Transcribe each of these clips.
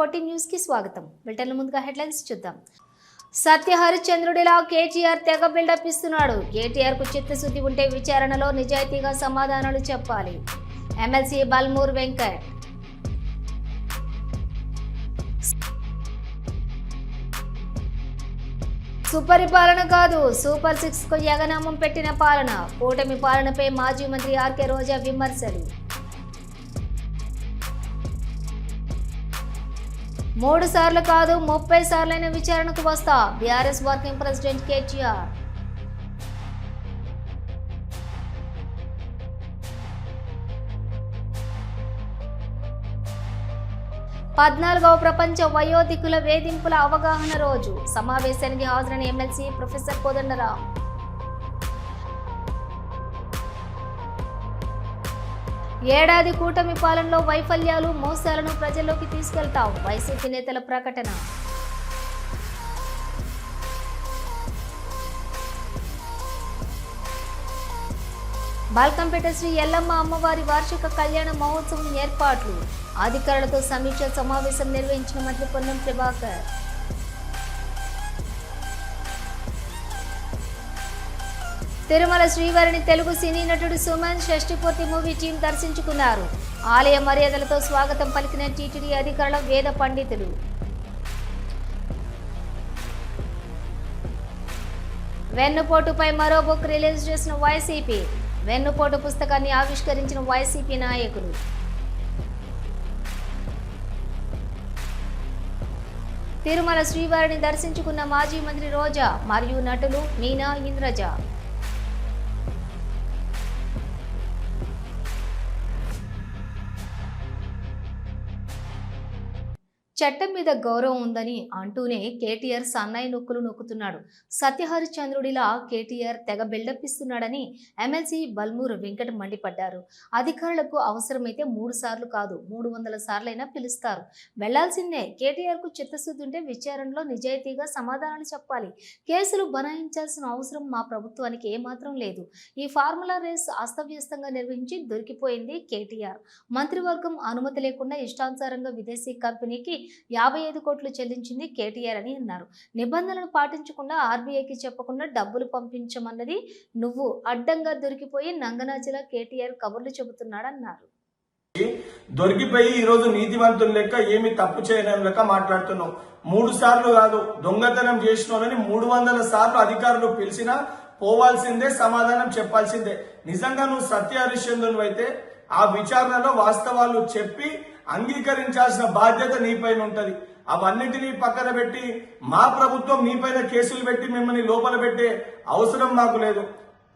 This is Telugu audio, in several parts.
ఫోర్టీన్ న్యూస్కి స్వాగతం. బులెటిన్ ముందుగా హెడ్లైన్స్ చూద్దాం. సత్య హరిశ్చంద్రుడిలా కేటీఆర్ తెగ బిల్డప్ ఇస్తున్నాడు. కేటీఆర్కు చిత్తశుద్ధి ఉంటే విచారణలో నిజాయితీగా సమాధానాలు చెప్పాలి. ఎమ్మెల్సీ బల్మూర్ వెంకట్. సుపరిపాలన కాదు సూపర్ సిక్స్కు యగనామం పెట్టిన పాలన. కూటమి పాలనపై మాజీ మంత్రి ఆర్కే రోజా విమర్శలు. మూడు సార్లు కాదు ముప్పై సార్లైన విచారణకు వస్తా బీఆర్ఎస్ వర్కింగ్ ప్రెసిడెంట్ కేటీఆర్. పద్నాలుగవ ప్రపంచ వయోధికుల వేధింపుల అవగాహన రోజు. సమావేశానికి హాజరైన ఎమ్మెల్సీ ప్రొఫెసర్ కోదండరావు ఏడాది కూటమి పాలనలో వైఫల్యాలు మోసాలను ప్రజల్లోకి తీసుకెళ్తాం వైసీపీ నేతల ప్రకటన. బాల్కంపేట శ్రీ ఎల్లమ్మ అమ్మవారి వార్షిక కళ్యాణ మహోత్సవం ఏర్పాట్లు. అధికారులతో సమీక్ష సమావేశం నిర్వహించిన మంత్రి పొన్నం ప్రభాకర్. తిరుమల శ్రీవారిని తెలుగు సినీ నటుడు సుమన్ షష్టిపూర్తి మూవీ టీం దర్శించుకున్నారు. ఆలయ మర్యాదలతో స్వాగతం పలికిన టీటీడీ అధికారుల వేద పండితులు. వెన్నుపోటుపై మరో బుక్ రిలీజ్ చేసిన వైసీపీ వెన్నుపోటు పుస్తకాన్ని ఆవిష్కరించిన వైసీపీ నాయకులు. తిరుమల శ్రీవారిని దర్శించుకున్న మాజీ మంత్రి రోజా మరియు నటులు మీనా ఇంద్రజ. చట్టం మీద గౌరవం ఉందని అంటూనే కేటీఆర్ సన్నాయి నొక్కులు నొక్కుతున్నాడు. సత్యహరిచంద్రుడిలా కేటీఆర్ తెగ బిల్డప్ ఇస్తున్నాడని ఎమ్మెల్సీ బల్మూరు వెంకట మండిపడ్డారు. అధికారులకు అవసరమైతే మూడు సార్లు కాదు మూడు వందల సార్లైనా పిలుస్తారు. వెళ్ళాల్సిందే కేటీఆర్కు చిత్తశుద్ధి ఉంటే విచారణలో నిజాయితీగా సమాధానాలు చెప్పాలి. కేసులు బనాయించాల్సిన అవసరం మా ప్రభుత్వానికి ఏమాత్రం లేదు. ఈ ఫార్ములా రేస్ అస్తవ్యస్తంగా నిర్వహించి దొరికిపోయింది కేటీఆర్. మంత్రివర్గం అనుమతి లేకుండా ఇష్టానుసారంగా విదేశీ కంపెనీకి యాభై ఐదు కోట్లు చెల్లించింది కేటీఆర్ అని అన్నారు. నిబంధనలు పాటించకుండా ఆర్బీఐకి చెప్పకుండా డబ్బులు పంపించమన్నది నువ్వు అడ్డంగా దొరికిపోయి నంగనాచిలా కేటీఆర్ కబుర్లు చెబుతున్నాడన్నారు. దొరికిపోయి ఈ రోజు నీతివంతులు లెక్క ఏమి తప్పు చేయడం లెక్క మాట్లాడుతున్నావు. మూడు సార్లు కాదు దొంగతనం చేసిన మూడు వందల సార్లు అధికారులు పిలిచినా పోవాల్సిందే సమాధానం చెప్పాల్సిందే. నిజంగా నువ్వు సత్య హరిశ్చంద్రులు అయితే ఆ విచారణలో వాస్తవాలు చెప్పి అంగీకరించాల్సిన బాధ్యత నీపైన ఉంటది. అవన్నిటినీ పక్కన పెట్టి మా ప్రభుత్వం నీపైన కేసులు పెట్టి మిమ్మల్ని లోపల పెట్టే అవసరం మాకు లేదు.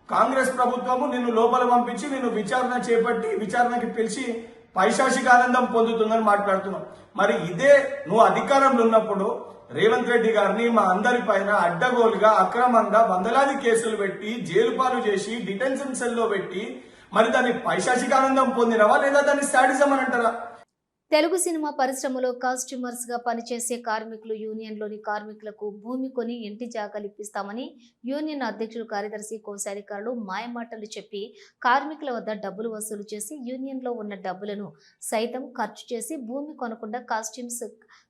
కాంగ్రెస్ ప్రభుత్వము నిన్ను లోపల పంపించి నిన్ను విచారణ చేపట్టి విచారణకి పిలిచి పైశాచిక ఆనందం పొందుతుందని మాట్లాడుతున్నాం. మరి ఇదే నువ్వు అధికారంలో ఉన్నప్పుడు రేవంత్ రెడ్డి గారిని మా అందరి పైన అడ్డగోలుగా అక్రమంగా వందలాది కేసులు పెట్టి జైలు పాలు చేసి డిటెన్షన్ సెల్లో పెట్టి మరి దాన్ని పైశాచిక ఆనందం పొందినవా లేదా దాన్ని శాడిజం అని అంటారా? తెలుగు సినిమా పరిశ్రమలో కాస్ట్యూమర్స్గా పనిచేసే కార్మికులు యూనియన్లోని కార్మికులకు భూమి కొని ఇంటి జాగాలు ఇప్పిస్తామని యూనియన్ అధ్యక్షుడు కార్యదర్శి కోశాధికారులు మాయమాటలు చెప్పి కార్మికుల వద్ద డబ్బులు వసూలు చేసి యూనియన్లో ఉన్న డబ్బులను సైతం ఖర్చు చేసి భూమి కొనకుండా కాస్ట్యూమ్స్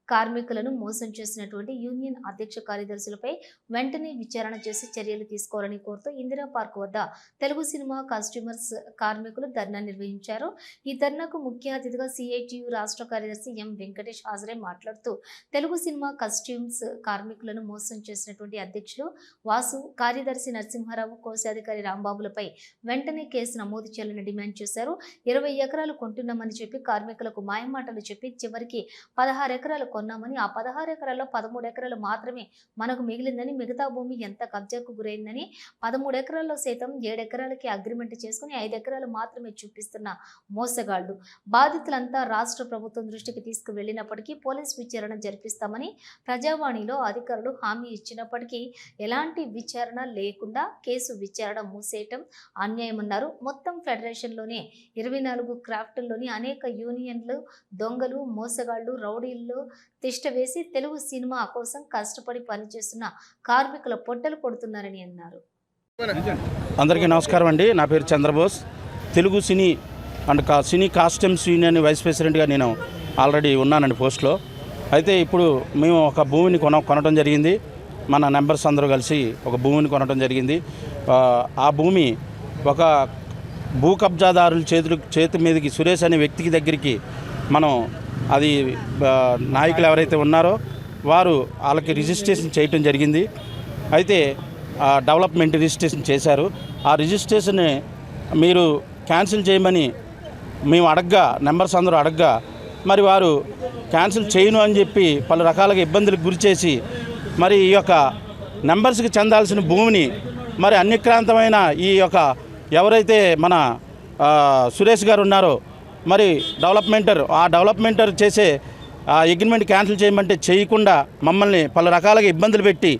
కార్మికులను మోసం చేసినటువంటి యూనియన్ అధ్యక్ష కార్యదర్శులపై వెంటనే విచారణ చేసి చర్యలు తీసుకోవాలని కోరుతూ ఇందిరా పార్క్ వద్ద తెలుగు సినిమా కస్టమర్స్ కార్మికులు ధర్నా నిర్వహించారు. ఈ ధర్నాకు ముఖ్య అతిథిగా సిఐటియు రాష్ట్ర కార్యదర్శి ఎం వెంకటేష్ హాజరై మాట్లాడుతూ తెలుగు సినిమా కస్ట్యూమ్స్ కార్మికులను మోసం చేసినటువంటి అధ్యక్షులు వాసు కార్యదర్శి నరసింహారావు కోశాధికారి రాంబాబులపై వెంటనే కేసు నమోదు చేయాలని డిమాండ్ చేశారు. ఇరవై ఎకరాలు కొంటున్నామని చెప్పి కార్మికులకు మాయమాటలు చెప్పి చివరికి పదహారు ఎకరాలు కొన్నామని ఆ పదహారు ఎకరాల్లో పదమూడు ఎకరాలు మాత్రమే మనకు మిగిలిందని మిగతా భూమి ఎంత కబ్జాకు గురైందని పదమూడు ఎకరాల్లో సైతం ఏడు ఎకరాలకి అగ్రిమెంట్ చేసుకుని ఐదు ఎకరాలు మాత్రమే చూపిస్తున్న మోసగాళ్ళు బాధితులంతా రాష్ట్ర ప్రభుత్వం దృష్టికి తీసుకువెళ్ళినప్పటికీ పోలీస్ విచారణ జరిపిస్తామని ప్రజావాణిలో అధికారులు హామీ ఇచ్చినప్పటికీ ఎలాంటి విచారణ లేకుండా కేసు విచారణ మూసేయటం అన్యాయమన్నారు. మొత్తం ఫెడరేషన్లోనే ఇరవై నాలుగు క్రాఫ్ట్ల్లోని అనేక యూనియన్లు దొంగలు మోసగాళ్ళు రౌడీల్లో తిష్ట వేసి తెలుగు సినిమా కోసం కష్టపడి పనిచేస్తున్న కార్మికుల పొట్టలు కొడుతున్నారని అన్నారు. అందరికీ నమస్కారం అండి. నా పేరు చంద్రబోస్. తెలుగు సినీ అండ్ కా సినీ కాస్ట్యూమ్స్ యూనియన్ వైస్ ప్రెసిడెంట్గా నేను ఆల్రెడీ ఉన్నానండి పోస్ట్లో అయితే ఇప్పుడు మేము ఒక భూమిని కొన కొనడం జరిగింది. మన నెంబర్స్ అందరూ కలిసి ఒక భూమిని కొనడం జరిగింది. ఆ, ఆ భూమి ఒక భూ కబ్జాదారుల చేతులు చేతి మీదకి సురేష్ అనే వ్యక్తికి దగ్గరికి మనం అది నాయకులు ఎవరైతే ఉన్నారో వారు వాళ్ళకి రిజిస్ట్రేషన్ చేయటం జరిగింది. అయితే డెవలప్మెంట్ రిజిస్ట్రేషన్ చేశారు. ఆ రిజిస్ట్రేషన్ని మీరు క్యాన్సిల్ చేయమని మేము అడగ్గా నెంబర్స్ అందరూ అడగ్గా మరి వారు క్యాన్సిల్ చేయను అని చెప్పి పలు రకాలుగా ఇబ్బందులకు గురిచేసి మరి ఈ యొక్క నెంబర్స్కి చెందాల్సిన భూమిని మరి అన్యక్రాంతమైన ఈ యొక్క ఎవరైతే మన సురేష్ గారు ఉన్నారో మరి డెవలప్మెంటర్ ఆ డెవలప్మెంటర్ చేసే ఆ అగ్రిమెంట్ క్యాన్సిల్ చేయమంటే చేయకుండా మమ్మల్ని పలు రకాలుగా ఇబ్బందులు పెట్టి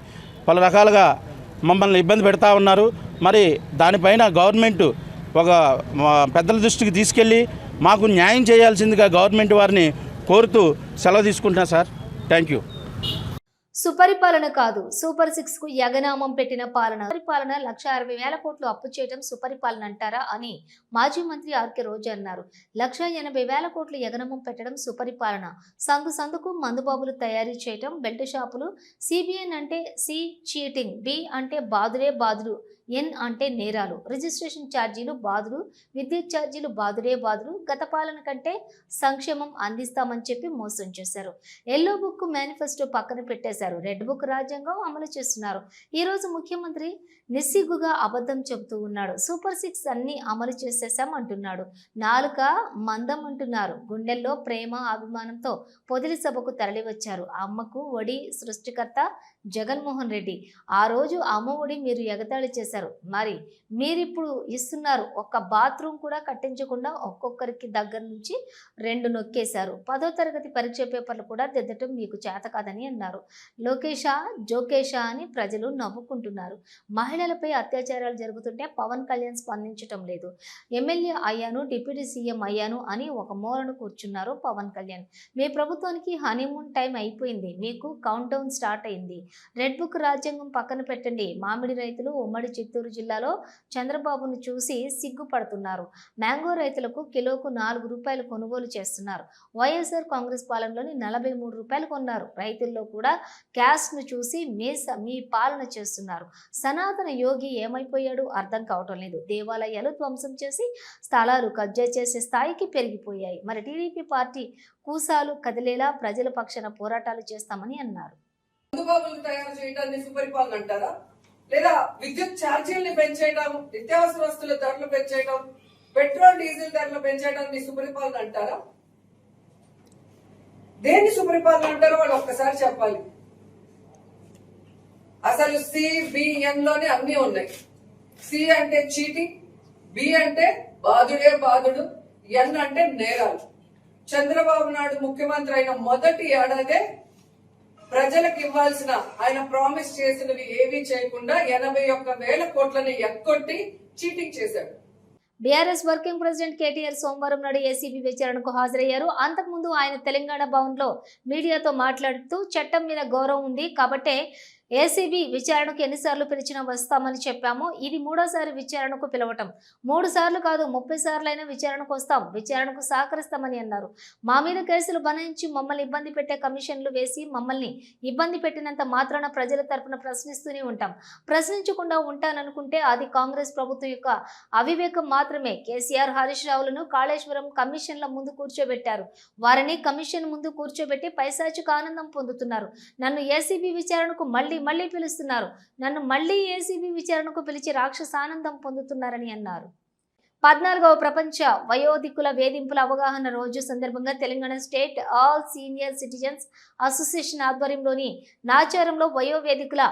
పలు రకాలుగా మమ్మల్ని ఇబ్బంది పెడతా ఉన్నారు. మరి దానిపైన గవర్నమెంట్ ఒక పెద్దల దృష్టికి తీసుకెళ్ళి మాకు న్యాయం చేయాల్సిందిగా గవర్నమెంట్ వారిని కోరుతూ సెలవు తీసుకుంటున్నా సార్. Thank you. సుపరిపాలన కాదు. సూపర్ సిక్స్కు యగనామం పెట్టిన పాలన. పరిపాలన లక్ష అరవై వేల కోట్లు అప్పు చేయడం సుపరిపాలన అంటారా అని మాజీ మంత్రి ఆర్కే రోజా అన్నారు. లక్ష ఎనభై వేల కోట్లు యగనామం పెట్టడం సుపరిపాలన. సందు సందుకు మందుబాబులు తయారీ చేయటం బెల్ట్ షాపులు సిబిఎన్ అంటే సి చీటింగ్ బి అంటే బాదులే బాదులు ఎన్ అంటే నేరాలు. రిజిస్ట్రేషన్ ఛార్జీలు బాధలు విద్యుత్ ఛార్జీలు బాదులే బాదులు గత పాలన కంటే సంక్షేమం అందిస్తామని చెప్పి మోసం చేశారు. ఎల్లో బుక్ మేనిఫెస్టో పక్కన పెట్టేశారు. రెడ్ బుక్ రాజ్యాంగం అమలు చేస్తున్నారు. ఈరోజు ముఖ్యమంత్రి నిస్సిగ్గుగా అబద్ధం చెబుతూ ఉన్నాడు. సూపర్ సిక్స్ అన్ని అమలు చేసేసాం అంటున్నాడు. నాలుక మందం అంటున్నారు. గుండెల్లో ప్రేమ అభిమానంతో పొదిలి సభకు తరలివచ్చారు. అమ్మకు ఒడి సృష్టికర్త జగన్మోహన్ రెడ్డి. ఆ రోజు అమ్మ ఒడి మీరు ఎగతాళి చేశారు. మరి మీరిప్పుడు ఇస్తున్నారు ఒక్క బాత్రూమ్ కూడా కట్టించకుండా ఒక్కొక్కరికి దగ్గర నుంచి రెండు నొక్కేశారు. పదో తరగతి పరీక్ష పేపర్లు కూడా దిద్దటం మీకు చేత కాదని అన్నారు. లోకేషా జోకేషా అని ప్రజలు నవ్వుకుంటున్నారు. మహిళలపై అత్యాచారాలు జరుగుతుంటే పవన్ కళ్యాణ్ స్పందించటం లేదు. ఎమ్మెల్యే అయ్యాను డిప్యూటీ సీఎం అయ్యాను అని ఒక మూలను కూర్చున్నారు పవన్ కళ్యాణ్. మీ ప్రభుత్వానికి హనీమూన్ టైం అయిపోయింది మీకు కౌంట్ డౌన్ స్టార్ట్ అయింది. రెడ్ బుక్ రాజ్యాంగం పక్కన పెట్టండి మామిడి రైతులు ఉమ్మడి చిత్తూరు జిల్లాలో చంద్రబాబును చూసి సిగ్గుపడుతున్నారు. మ్యాంగో రైతులకు కిలోకు నాలుగు రూపాయలు కొనుగోలు చేస్తున్నారు. వైఎస్ఆర్ కాంగ్రెస్ పాలనలోని నలభై మూడు రూపాయలు కొన్నారు. రైతుల్లో కూడా క్యాష్ను చూసి మీ స- మీ పాలన చేస్తున్నారు. సనాతన యోగి ఏమైపోయాడు అర్థం కావటం లేదు. దేవాలయాలు ధ్వంసం చేసి స్థలాలు కబ్జా చేసే స్థాయికి పెరిగిపోయాయి. మరి టీడీపీ పార్టీ కూసాలు కదిలేలా ప్రజల పక్షాన పోరాటాలు చేస్తామని అన్నారు. తయారు చేయడాన్ని సుపరిపాలన అంటారా? లేదా విద్యుత్ ఛార్జీల్ని పెంచేయడం నిత్యావసర వస్తువుల ధరలు పెంచేయడం పెట్రోల్ డీజిల్ ధరలు పెంచేయడాన్ని సుపరిపాలన అంటారా? దేన్ని సుపరిపాలన అంటారో వాళ్ళు ఒక్కసారి చెప్పాలి. అసలు సిబిఎన్లోనే అన్ని ఉన్నాయి. సి అంటే చీటింగ్ బి అంటే బాధుడే బాధుడు ఎన్ అంటే నేరాలు. చంద్రబాబు నాయుడు ముఖ్యమంత్రి అయిన మొదటి ఏడాదే ప్రజలకు ఇవ్వాల్సిన ఆయన ప్రామిస్ చేసినవి ఏవి చేయకుండా ఎనభై ఒక్క వేల కోట్లని ఎక్కొట్టి చీటింగ్ చేశాడు. బీఆర్ఎస్ వర్కింగ్ ప్రెసిడెంట్ కేటీఆర్ సోమవారం నాడు ఏసీబీ విచారణకు హాజరయ్యారు. అంతకుముందు ఆయన తెలంగాణ భవన్లో మీడియాతో మాట్లాడుతూ చట్టం మీద గౌరవం ఉంది కాబట్టే ఏసీబీ విచారణకు ఎన్నిసార్లు పిలిచినా వస్తామని చెప్పాము. ఇది మూడోసారి విచారణకు పిలవటం. మూడు సార్లు కాదు ముప్పై సార్లైనా విచారణకు వస్తాం. విచారణకు సహకరిస్తామని అన్నారు. మా మీద కేసులు బనాయించి మమ్మల్ని ఇబ్బంది పెట్టే కమిషన్లు వేసి మమ్మల్ని ఇబ్బంది పెట్టినంత మాత్రాన ప్రజల తరపున ప్రశ్నిస్తూనే ఉంటాం. ప్రశ్నించకుండా ఉంటాననుకుంటే అది కాంగ్రెస్ ప్రభుత్వం యొక్క అవివేకం మాత్రమే. కేసీఆర్ హరీష్ రావులను కాళేశ్వరం కమిషన్ల ముందు కూర్చోబెట్టారు. వారిని కమిషన్ ముందు కూర్చోబెట్టి పైశాచిక ఆనందం పొందుతున్నారు. నన్ను ఏసీబీ విచారణకు మళ్ళీ మళ్ళీ పిలుస్తున్నారు. నన్ను మళ్ళీ ఏసీబీ విచారణకు పిలిచి రాక్షస ఆనందం పొందుతున్నారని అన్నారు. పద్నాలుగవ ప్రపంచ వయోధికుల వేధింపుల అవగాహన రోజు సందర్భంగా Telangana state all senior citizens association ఆధ్వర్యంలోని నాచారంలో వయోవేదికుల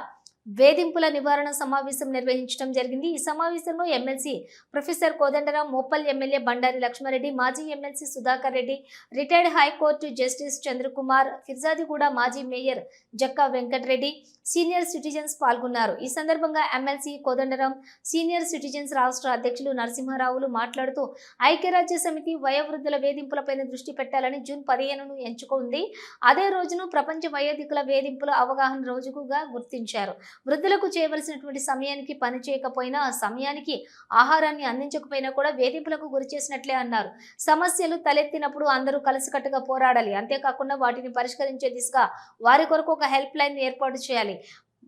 వేధింపుల నివారణ సమావేశం నిర్వహించడం జరిగింది. ఈ సమావేశంలో MLC professor Kodandaram Mopal MLA Bandari Lakshmareddy మాజీ MLC Sudhakar Reddy retired high court justice Chandrakumar Peerzadiguda మాజీ mayor Jakka Venkatreddy senior citizens పాల్గొన్నారు. ఈ సందర్భంగా ఎమ్మెల్సీ కోదండరాం సీనియర్ సిటిజన్స్ రాష్ట్ర అధ్యక్షులు నరసింహారావులు మాట్లాడుతూ ఐక్యరాజ్య సమితి వయోవృద్ధుల వేధింపులపైన దృష్టి పెట్టాలని జూన్ పదిహేనును ఎంచుకుంది. అదే రోజును ప్రపంచ వయోధికుల వేధింపుల అవగాహన రోజుగా గుర్తించారు. వృద్ధులకు చేయవలసినటువంటి సమయానికి పని చేయకపోయినా సమయానికి ఆహారాన్ని అందించకపోయినా కూడా వేధింపులకు గురి చేసినట్లే అన్నారు. సమస్యలు తలెత్తినప్పుడు అందరూ కలిసికట్టుగా పోరాడాలి. అంతేకాకుండా వాటిని పరిష్కరించే దిశగా వారి కొరకు ఒక హెల్ప్ లైన్ ఏర్పాటు చేయాలి.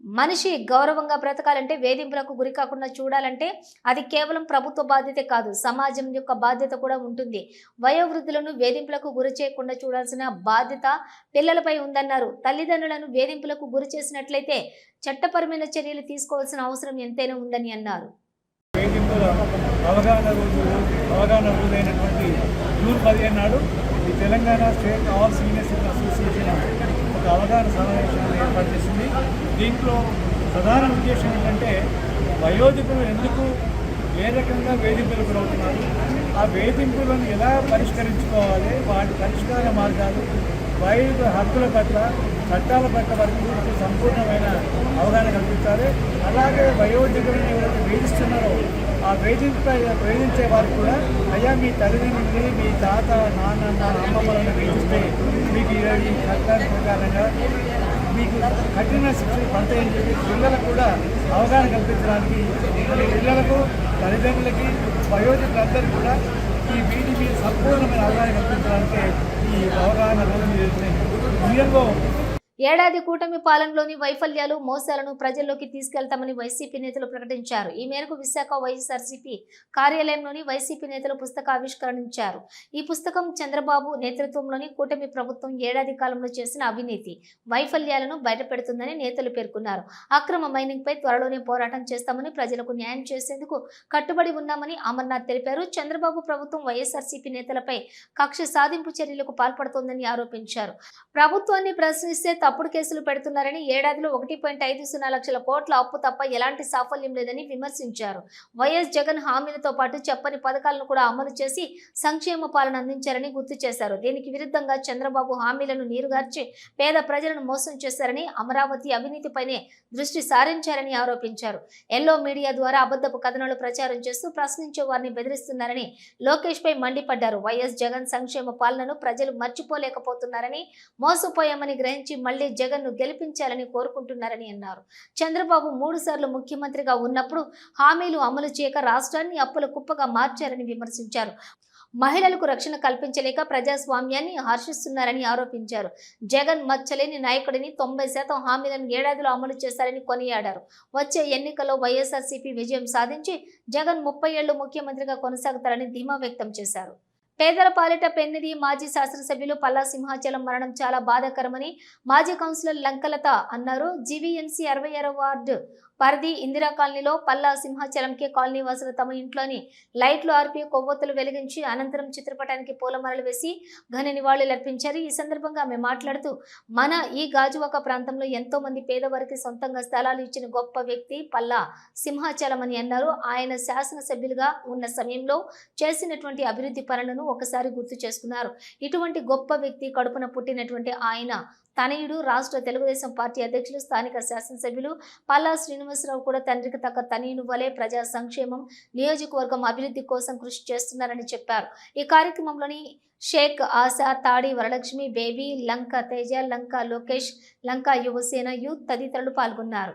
మనిషి గౌరవంగా బ్రతకాలంటే వేధింపులకు గురి కాకుండా చూడాలంటే అది కేవలం ప్రభుత్వ బాధ్యత కాదు సమాజం యొక్క బాధ్యత కూడా ఉంటుంది. వయోవృద్ధులను వేధింపులకు గురి చేయకుండా చూడాల్సిన బాధ్యత పిల్లలపై ఉందన్నారు. తల్లిదండ్రులను వేధింపులకు గురి చేసినట్లయితే చట్టపరమైన చర్యలు తీసుకోవాల్సిన అవసరం ఎంతైనా ఉందని అన్నారు. ఈ Telangana state all senior citizen association ఒక అవగాహన సమావేశాన్ని ఏర్పాటు చేసింది దీంట్లో ప్రధాన ఉద్దేశం ఏంటంటే వయోధికులు ఎందుకు ఏ రకంగా వేధింపులు గురవుతున్నారు ఆ వేధింపులను ఎలా పరిష్కరించుకోవాలి? వాటి పరిష్కార మార్గాలు వయోధిక హక్కుల పట్ల చట్టాల పట్ల వారి గురించి సంపూర్ణమైన అవగాహన కల్పించాలి. అలాగే వయోధికులను ఎవరైతే వేధిస్తున్నారో ఆ వేధింప వేధించే వారు కూడా అయ్యా మీ తల్లిదండ్రులని మీ తాత నాన్న అమ్మమ్మలను వేధిస్తే మీకు ఈ చట్టాల ప్రకారంగా కఠిన శిక్షలు పడతాయని చెప్పి పిల్లలకు కూడా అవగాహన కల్పించడానికి పిల్లలకు తల్లిదండ్రులకి వయోజకులందరికీ కూడా ఈ వీటి మీద సంపూర్ణమైన అవగాహన కల్పించడానికి ఈ అవగాహన రోజు రియల్గా ఏడాది కూటమి పాలనలోని వైఫల్యాలు మోసాలను ప్రజల్లోకి తీసుకెళ్తామని వైసీపీ నేతలు ప్రకటించారు. ఈ మేరకు విశాఖ వైఎస్ఆర్సీపీ కార్యాలయంలోని వైసీపీ నేతలు పుస్తక ఆవిష్కరించారు. ఈ పుస్తకం చంద్రబాబు నేతృత్వంలోని కూటమి ప్రభుత్వం ఏడాది కాలంలో చేసిన అవినీతి వైఫల్యాలను బయటపెడుతుందని నేతలు పేర్కొన్నారు. అక్రమ మైనింగ్ పై త్వరలోనే పోరాటం చేస్తామని ప్రజలకు న్యాయం చేసేందుకు కట్టుబడి ఉన్నామని అమర్నాథ్ తెలిపారు. చంద్రబాబు ప్రభుత్వం వైఎస్ఆర్సీపీ నేతలపై కక్ష సాధింపు చర్యలకు పాల్పడుతోందని ఆరోపించారు. ప్రభుత్వాన్ని ప్రశ్నిస్తే తప్పుడు కేసులు పెడుతున్నారని ఏడాదిలో ఒకటి పాయింట్ ఐదు సున్నా లక్షల కోట్ల అప్పు తప్ప ఎలాంటి సాఫల్యం లేదని విమర్శించారు. వైఎస్ జగన్ హామీలతో పాటు చెప్పని పథకాలను కూడా అమలు చేసి సంక్షేమ పాలన అందించారని గుర్తు చేశారు. దీనికి విరుద్ధంగా చంద్రబాబు హామీలను నీరుగార్చి పేద ప్రజలను మోసం చేశారని అమరావతి అవినీతిపైనే దృష్టి సారించారని ఆరోపించారు. ఎల్లో మీడియా ద్వారా అబద్ధపు కథనాలు ప్రచారం చేస్తూ ప్రశ్నించే వారిని బెదిరిస్తున్నారని లోకేష్ పై మండిపడ్డారు. వైఎస్ జగన్ సంక్షేమ పాలనను ప్రజలు మర్చిపోలేకపోతున్నారని మోసపోయామని గ్రహించి మళ్ళీ జగన్ను గెలిపించాలని కోరుకుంటున్నారని అన్నారు. చంద్రబాబు మూడు సార్లు ముఖ్యమంత్రిగా ఉన్నప్పుడు హామీలు అమలు చేయక రాష్ట్రాన్ని అప్పుల కుప్పగా మార్చారని విమర్శించారు. మహిళలకు రక్షణ కల్పించలేక ప్రజాస్వామ్యాన్ని హర్షిస్తున్నారని ఆరోపించారు. జగన్ మచ్చలేని నాయకుడిని తొంభై శాతం హామీలను ఏడాదిలో అమలు చేశారని కొనియాడారు. వచ్చే ఎన్నికల్లో వైఎస్ఆర్సీపీ విజయం సాధించి జగన్ ముప్పై ఏళ్ళు ముఖ్యమంత్రిగా కొనసాగుతారని ధీమా వ్యక్తం చేశారు. పేదల పాలిట పెన్నిధి మాజీ శాసనసభ్యులు పల్లా సింహాచలం మరణం చాలా బాధాకరమని మాజీ కౌన్సిలర్ లంకలత అన్నారు. జీవీఎంసీ అరవై ఆరో వార్డు పరిధి ఇందిరా కాలనీలో పల్లా సింహాచలంకే కాలనీ వాసులు తమ ఇంట్లోని లైట్లు ఆర్పి కొవ్వొత్తులు వెలిగించి అనంతరం చిత్రపటానికి పూలమరలు వేసి ఘన నివాళులర్పించారు ఈ సందర్భంగా ఆమె మాట్లాడుతూ మన ఈ గాజువాక ప్రాంతంలో ఎంతో మంది పేదవారికి సొంతంగా స్థలాలు ఇచ్చిన గొప్ప వ్యక్తి పల్లా సింహాచలం అని అన్నారు. ఆయన శాసనసభ్యులుగా ఉన్న సమయంలో చేసినటువంటి అభివృద్ధి పనులను ఒకసారి గుర్తు చేసుకున్నారు. ఇటువంటి గొప్ప వ్యక్తి కడుపున పుట్టినటువంటి ఆయన తనయుడు రాష్ట్ర తెలుగుదేశం పార్టీ అధ్యక్షులు స్థానిక శాసనసభ్యులు పల్లా శ్రీనివాసరావు కూడా తండ్రికి తగ్గ తనయుని వలె ప్రజా సంక్షేమం నియోజకవర్గం అభివృద్ధి కోసం కృషి చేస్తున్నారని చెప్పారు ఈ కార్యక్రమంలోని షేక్ ఆశా తాడి వరలక్ష్మి బేబీ లంక తేజ లంక లోకేష్ లంక యువసేన యూత్ తదితరులు పాల్గొన్నారు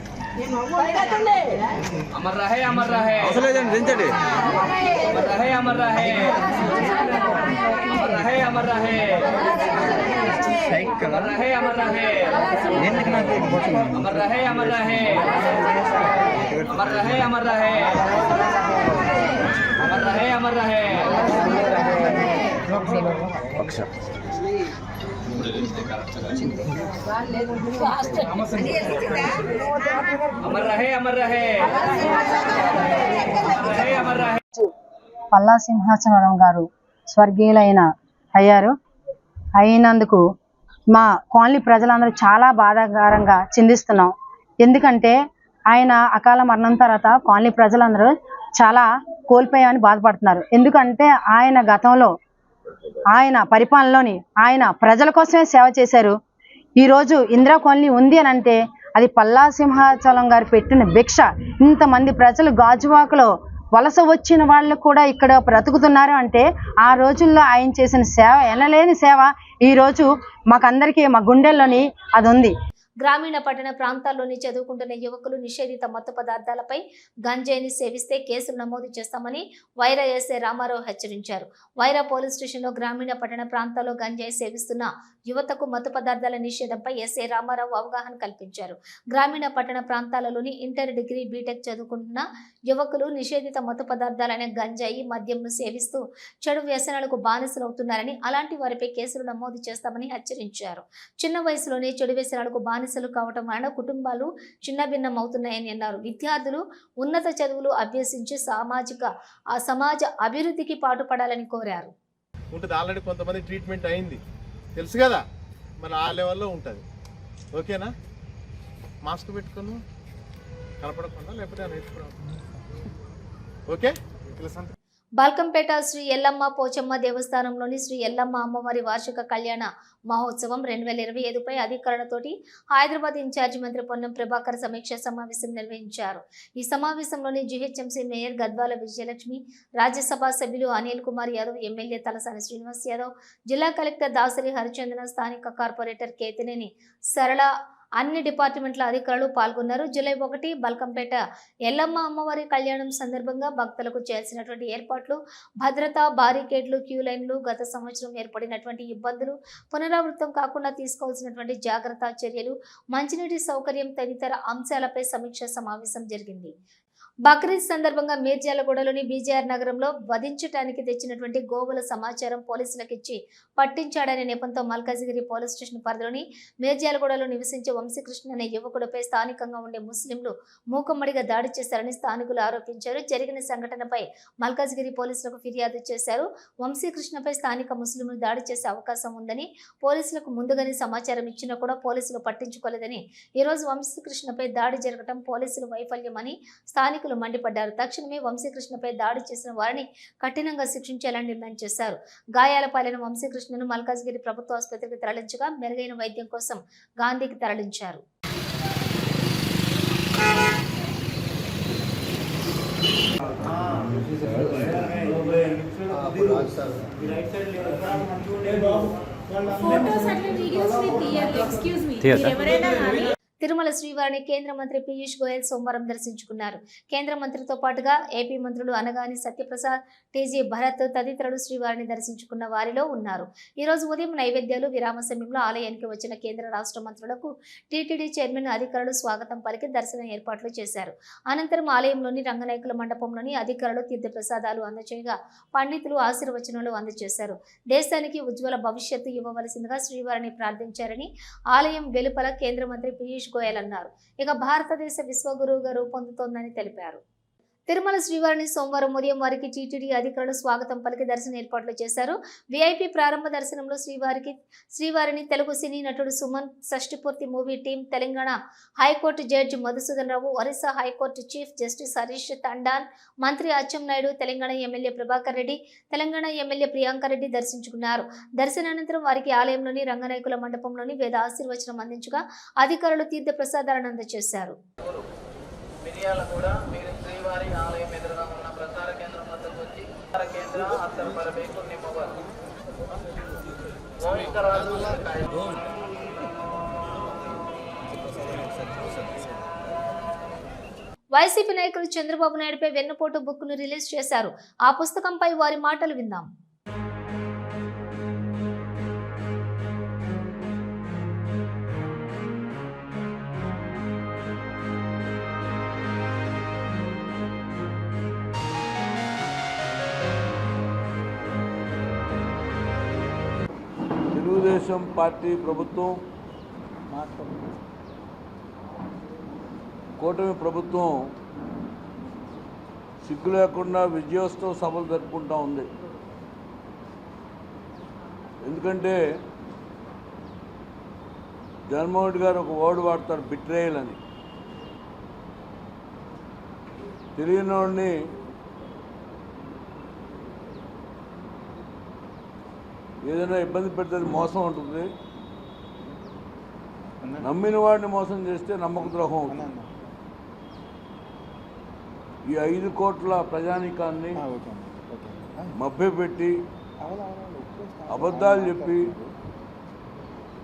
అమర్ రహే అమర్ రహే అసలు దించండి అమర్ రహే. అమర్ రహే అమర్ రహే. అమర్ రహే అమర్ రహే. అమర్ రహే అమర్ రహే అమర్ రహే. అమర్ రహే అమర్ రహే అమర్ రహే అమర్ రహే పల్లా సింహాచలం గారు స్వర్గీయులైన అయ్యారు. అయినందుకు మా కాలనీ ప్రజలందరూ చాలా బాధాకరంగా చిందిస్తున్నాం. ఎందుకంటే ఆయన అకాల మరణం తర్వాత కాలనీ ప్రజలందరూ చాలా కోల్పోయామని బాధపడుతున్నారు. ఎందుకంటే ఆయన గతంలో ఆయన పరిపాలనలోని ఆయన ప్రజల కోసమే సేవ చేశారు. ఈరోజు ఇందిరా కాలనీ ఉంది అని అంటే అది పల్లా సింహాచలం గారు పెట్టిన భిక్ష. ఇంతమంది ప్రజలు గాజువాకలో వలస వచ్చిన వాళ్ళు కూడా ఇక్కడ బ్రతుకుతున్నారు అంటే ఆ రోజుల్లో ఆయన చేసిన సేవ ఎనలేని సేవ. ఈరోజు మాకందరికీ మా గుండెల్లోని అది ఉంది గ్రామీణ పట్టణ ప్రాంతాల్లోని చదువుకుంటున్న యువకులు నిషేధిత మత్తు పదార్థాలపై గంజాయిని సేవిస్తే కేసులు నమోదు చేస్తామని వైరా ఎస్ఐ రామారావు హెచ్చరించారు. వైరా పోలీస్ స్టేషన్లో గ్రామీణ పట్టణ ప్రాంతాల్లో గంజాయి సేవిస్తున్న యువతకు మత్తు పదార్థాల నిషేధంపై ఎస్ఏ రామారావు అవగాహన కల్పించారు. గ్రామీణ పట్టణ ప్రాంతాలలోని ఇంటర్ డిగ్రీ బీటెక్ చదువుకుంటున్న యువకులు నిషేధిత మత్తు పదార్థాలైన గంజాయి మద్యంను సేవిస్తూ చెడు వ్యసనాలకు బానిసలవుతున్నారని అలాంటి వారిపై కేసులు నమోదు చేస్తామని హెచ్చరించారు. చిన్న వయసులోనే చెడు వ్యసనాలకు బానిసలు కావటం వలన కుటుంబాలు చిన్నభిన్నం అవుతున్నాయని అన్నారు. విద్యార్థులు ఉన్నత చదువులు అభ్యసించి సామాజిక ఆ సమాజ అభివృద్ధికి పాటుపడాలని కోరారు. ఉంటుంది. ఆల్రెడీ కొంతమంది ట్రీట్మెంట్ అయింది. తెలుసు కదా మరి ఆ లెవెల్లో ఉంటుంది. ఓకేనా? మాస్క్ పెట్టుకును కనపడకుండా లేకపోతే నేర్చుకోవడం ఓకే? తెలుసా బాల్కంపేట శ్రీ ఎల్లమ్మ పోచమ్మ దేవస్థానంలోని శ్రీ ఎల్లమ్మ అమ్మవారి వార్షిక కళ్యాణ మహోత్సవం రెండు వేల ఇరవై ఐదుపై అధికారులతోటి హైదరాబాద్ ఇన్ఛార్జి మంత్రి పొన్నం ప్రభాకర్ సమీక్ష సమావేశం నిర్వహించారు. ఈ సమావేశంలోని జీహెచ్ఎంసీ మేయర్ గద్వాల విజయలక్ష్మి రాజ్యసభ సభ్యులు అనిల్ కుమార్ యాదవ్ ఎమ్మెల్యే తలసాని శ్రీనివాస్ యాదవ్ జిల్లా కలెక్టర్ దాసరి హరిచందన స్థానిక కార్పొరేటర్ కేతినేని సరళ అన్ని డిపార్ట్మెంట్ల అధికారులు పాల్గొన్నారు. జూలై ఒకటి బల్కంపేట ఎల్లమ్మ అమ్మవారి కళ్యాణం సందర్భంగా భక్తులకు చేసినటువంటి ఏర్పాట్లు భద్రత బారికేడ్లు క్యూ లైన్లు గత సంవత్సరం ఏర్పడినటువంటి ఇబ్బందులు పునరావృతం కాకుండా తీసుకోవాల్సినటువంటి జాగ్రత్త చర్యలు మంచినీటి సౌకర్యం తదితర అంశాలపై సమీక్ష సమావేశం జరిగింది. బక్రీద్ సందర్భంగా మీర్జాలగూడలోని బీజేఆర్ నగరంలో వధించడానికి తెచ్చినటువంటి గోవుల సమాచారం పోలీసులకు ఇచ్చి పట్టించాడనే నేపంతో మల్కాజిగిరి పోలీస్ స్టేషన్ పరిధిలోని మీర్జాలగూడలో నివసించే వంశీకృష్ణ అనే యువకుడిపై స్థానికంగా ఉండే ముస్లింలు మూకమ్మడిగా దాడి చేశారని స్థానికులు ఆరోపించారు. జరిగిన సంఘటనపై మల్కాజిగిరి పోలీసులకు ఫిర్యాదు చేశారు. వంశీకృష్ణపై స్థానిక ముస్లింలు దాడి చేసే అవకాశం ఉందని పోలీసులకు ముందుగానే సమాచారం ఇచ్చినా కూడా పోలీసులు పట్టించుకోలేదని ఈరోజు వంశీకృష్ణపై దాడి జరగడం పోలీసులు వైఫల్యమని స్థానిక స్థానికులు మండిపడ్డారు. తక్షణమే వంశీకృష్ణపై దాడి చేసిన వారిని కఠినంగా శిక్షించాలని డిమాండ్ చేశారు. గాయాల పాలైన వంశీకృష్ణను మల్కాజ్గిరి ప్రభుత్వ ఆసుపత్రికి తరలించగా మెరుగైన వైద్యం కోసం గాంధీకి తరలించారు. ఫోటోస్ అట్లా వీడియోస్ ఎవరైనా కానీ తిరుమల శ్రీవారిని కేంద్ర మంత్రి పీయూష్ గోయల్ సోమవారం దర్శించుకున్నారు. కేంద్ర మంత్రితో పాటుగా ఏపీ మంత్రులు అనగాని సత్యప్రసాద్ టీజీ భరత్ తదితరులు శ్రీవారిని దర్శించుకున్న వారిలో ఉన్నారు. ఈ రోజు ఉదయం నైవేద్యాలు విరామ సమయంలో ఆలయానికి వచ్చిన కేంద్ర రాష్ట్ర మంత్రులకు టీటీడీ చైర్మన్ అధికారులు స్వాగతం పలికి దర్శన ఏర్పాట్లు చేశారు. అనంతరం ఆలయంలోని రంగనాయకుల మండపంలోని అధికారులు తీర్థప్రసాదాలు అందచేయగా పండితులు ఆశీర్వచనాలు అందజేశారు దేశానికి ఉజ్వల భవిష్యత్తు ఇవ్వవలసిందిగా శ్రీవారిని ప్రార్థించారని ఆలయం వెలుపల కేంద్ర మంత్రి పీయూష్ గోయల్ అన్నారు ఇక భారతదేశ విశ్వగురువుగా రూపొందుతోందని తెలిపారు. తిరుమల శ్రీవారిని సోమవారం ఉదయం వారికి టీటీడీ అధికారులు స్వాగతం పలికి దర్శన ఏర్పాట్లు చేశారు. విఐపి ప్రారంభ దర్శనంలో శ్రీవారికి శ్రీవారిని తెలుగు సినీ నటుడు Suman షష్టిపూర్తి movie team Telangana high court judge Madhusudan Rao Orissa high court chief justice Harish Tandon మంత్రి అచ్చెన్నాయుడు తెలంగాణ ఎమ్మెల్యే ప్రభాకర్ రెడ్డి తెలంగాణ ఎమ్మెల్యే ప్రియాంక రెడ్డి దర్శించుకున్నారు. దర్శనానంతరం వారికి ఆలయంలోని రంగనాయకుల మండపంలోని వేద ఆశీర్వచనం అందించగా అధికారులు తీర్థ ప్రసాదాలను అందజేశారు. మిరియాల ఆలయం ఎదురుగా ఉన్న ప్రచార కేంద్రం వద్దకు వచ్చి ప్రచార కేంద్ర అత్తరు పరబేకు నిమ్మవారు గోవిందరాజు వైసీపీ నాయకులు చంద్రబాబు నాయుడుపై వెన్నుపోటు బుక్ను రిలీజ్ చేశారు. ఆ పుస్తకంపై వారి మాటలు విందాం. తెలుగుదేశం పార్టీ ప్రభుత్వం కూటమి ప్రభుత్వం సిగ్గు లేకుండా విజయోత్సవ సభలు జరుపుకుంటా ఉంది. ఎందుకంటే జగన్మోహన్ రెడ్డి గారు ఒక వర్డ్ వాడతారు బిట్రేయల్ అని. తెలియని ఏదైనా ఇబ్బంది పెడితే మోసం ఉంటుంది. నమ్మిన వాడిని మోసం చేస్తే నమ్మక ద్రోహం అవుతుంది. ఈ ఐదు కోట్ల ప్రజానీకాన్ని మభ్యపెట్టి అబద్ధాలు చెప్పి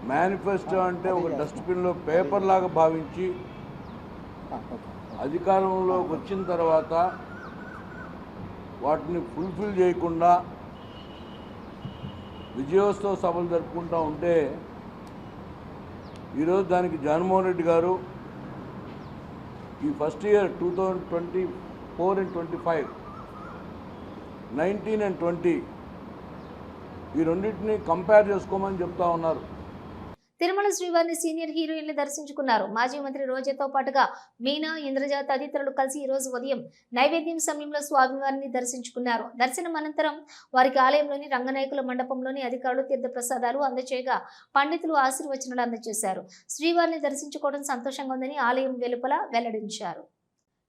మేనిఫెస్టో అంటే ఒక డస్ట్బిన్లో పేపర్ లాగా భావించి అధికారంలోకి వచ్చిన తర్వాత వాటిని ఫుల్ఫిల్ చేయకుండా విజయోత్సవ సభలు జరుపుకుంటూ ఉంటే ఈరోజు దానికి జగన్మోహన్ రెడ్డి గారు ఈ first year two thousand twenty four and twenty five nineteen and twenty ఈ రెండింటిని కంపేర్ చేసుకోమని చెప్తా ఉన్నారు. తిరుమల శ్రీవారిని సీనియర్ హీరోయిన్లు దర్శించుకున్నారు. మాజీ మంత్రి రోజాతో పాటుగా మీనా ఇంద్రజ తదితరులు కలిసి ఈ రోజు ఉదయం నైవేద్యం సమయంలో స్వామివారిని దర్శించుకున్నారు. దర్శనం అనంతరం వారికి ఆలయంలోని రంగనాయకుల మండపంలోని అధికారులు తీర్థప్రసాదాలు అందచేయగా పండితులు ఆశీర్వచనాలు అందజేశారు శ్రీవారిని దర్శించుకోవడం సంతోషంగా ఉందని ఆలయం వెలుపల వెల్లడించారు.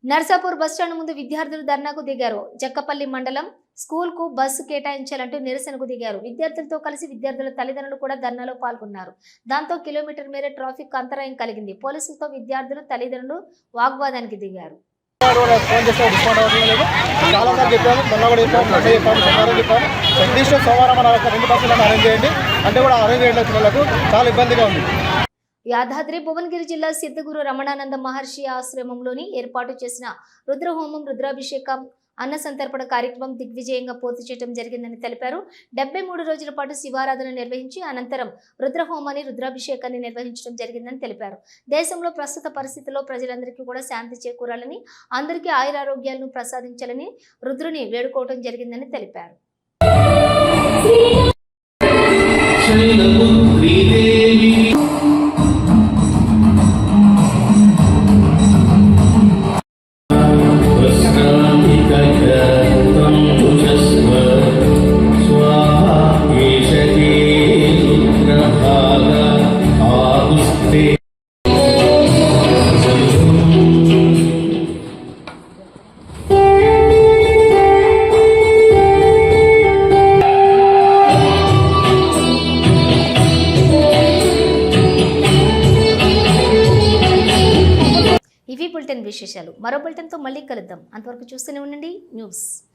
నర్సాపూర్ బస్టాండ్ ముందు విద్యార్థులు ధర్నాకు దిగారు. జక్కపల్లి మండలం స్కూల్కు బస్సు కేటాయించాలంటూ నిరసనకు దిగారు. విద్యార్థులతో కలిసి విద్యార్థుల తల్లిదండ్రులు కూడా ధర్నాలో పాల్గొన్నారు. దాంతో కిలోమీటర్ మేర ట్రాఫిక్ అంతరాయం కలిగింది. పోలీసులతో విద్యార్థులు తల్లిదండ్రులు వాగ్వాదానికి దిగారు. చాలా సార్లు చెప్పాము మొన్న కూడా చెప్పాము మొన్న చెప్పాము సోమవారం చెప్పాము అట్లీస్ట్ సోమవారం మన రెండు బస్సులను అరేంజ్ చేయండి అంటే కూడా అరేంజ్ పిల్లలకు చాలా ఇబ్బందిగా ఉంది యాదాద్రి భువనగిరి జిల్లా సిద్ధగురు రమణానంద మహర్షి ఆశ్రమంలోని ఏర్పాటు చేసిన రుద్రహోమం రుద్రాభిషేకం అన్న సంతర్పణ కార్యక్రమం దిగ్విజయంగా పూర్తి చేయడం జరిగిందని తెలిపారు. డెబ్బై మూడు రోజుల పాటు శివారాధన నిర్వహించి అనంతరం రుద్రహోమాన్ని రుద్రాభిషేకాన్ని నిర్వహించడం జరిగిందని తెలిపారు. దేశంలో ప్రస్తుత పరిస్థితుల్లో ప్రజలందరికీ కూడా శాంతి చేకూరాలని అందరికీ ఆయురారోగ్యాలను ప్రసాదించాలని రుద్రుని వేడుకోవడం జరిగిందని తెలిపారు. చూస్తూనే ఉండండి. న్యూస్.